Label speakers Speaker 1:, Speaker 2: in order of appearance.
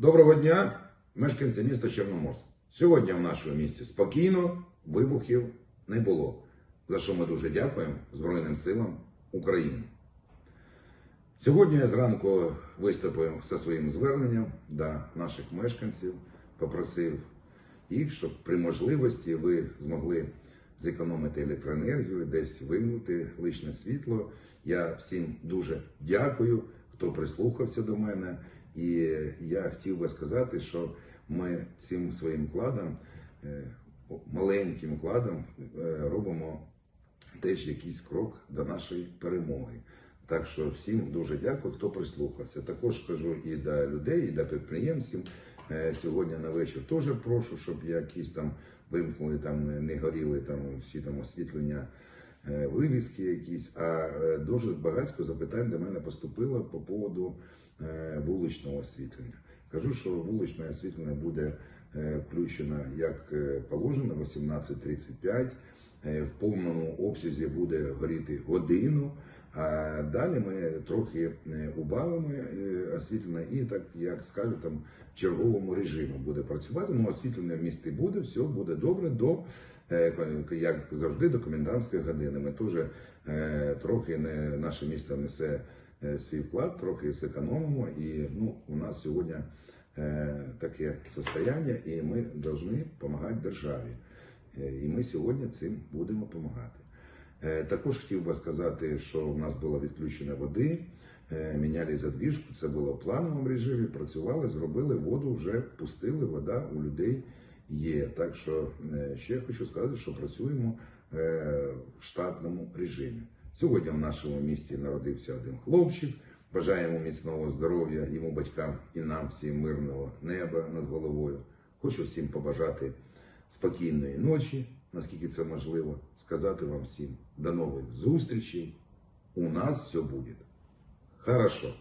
Speaker 1: Доброго дня, мешканці міста Чорноморськ. Сьогодні в нашому місті спокійно, вибухів не було. За що ми дуже дякуємо Збройним силам України. Сьогодні я зранку виступив зі своїм зверненням до наших мешканців, попросив їх, щоб при можливості ви змогли зекономити електроенергію, десь вимкнути лишнє світло. Я всім дуже дякую, хто прислухався до мене. І я хотів би сказати, що ми цим своїм вкладом, е, маленьким вкладом, е, робимо теж якийсь крок до нашої перемоги. Так що всім дуже дякую, хто прислухався. Також кажу і до людей, і до підприємців. Е, Сьогодні на вечір теж прошу, щоб якісь там вимкнули, там не- горіли там всі там освітлення, вивіски якісь. А е, дуже багатько запитань до мене поступило по поводу е, вуличного освітлення. Кажу, що вуличне освітлення буде е, включено як е, положено 18.35. Е, В повному обсязі буде горіти годину. А далі ми трохи е, убавимо е, освітлення і так як скажу, там в черговому режимі буде працювати. Ну, освітлення в місті буде, все буде добре до е, як завжди до комендантської години. Ми теж трохи не наше місто несе свій вклад, трохи зекономимо. І ну, у нас сьогодні таке состояння, і ми повинні допомагати державі. І ми сьогодні цим будемо допомагати. Е, Також хотів би сказати, що в нас було відключення води, е, міняли задвіжку, це було в плановому режимі, працювали, зробили воду, вже пустили, вода у людей є. Так що е, ще хочу сказати, що працюємо в штатному режимі. Сьогодні в нашому місті народився один хлопчик. Бажаємо міцного здоров'я йому батькам і нам всім мирного неба над головою. Хочу всім побажати спокійної ночі, наскільки це можливо, сказати вам всім до нових зустрічей. У нас все буде хорошо.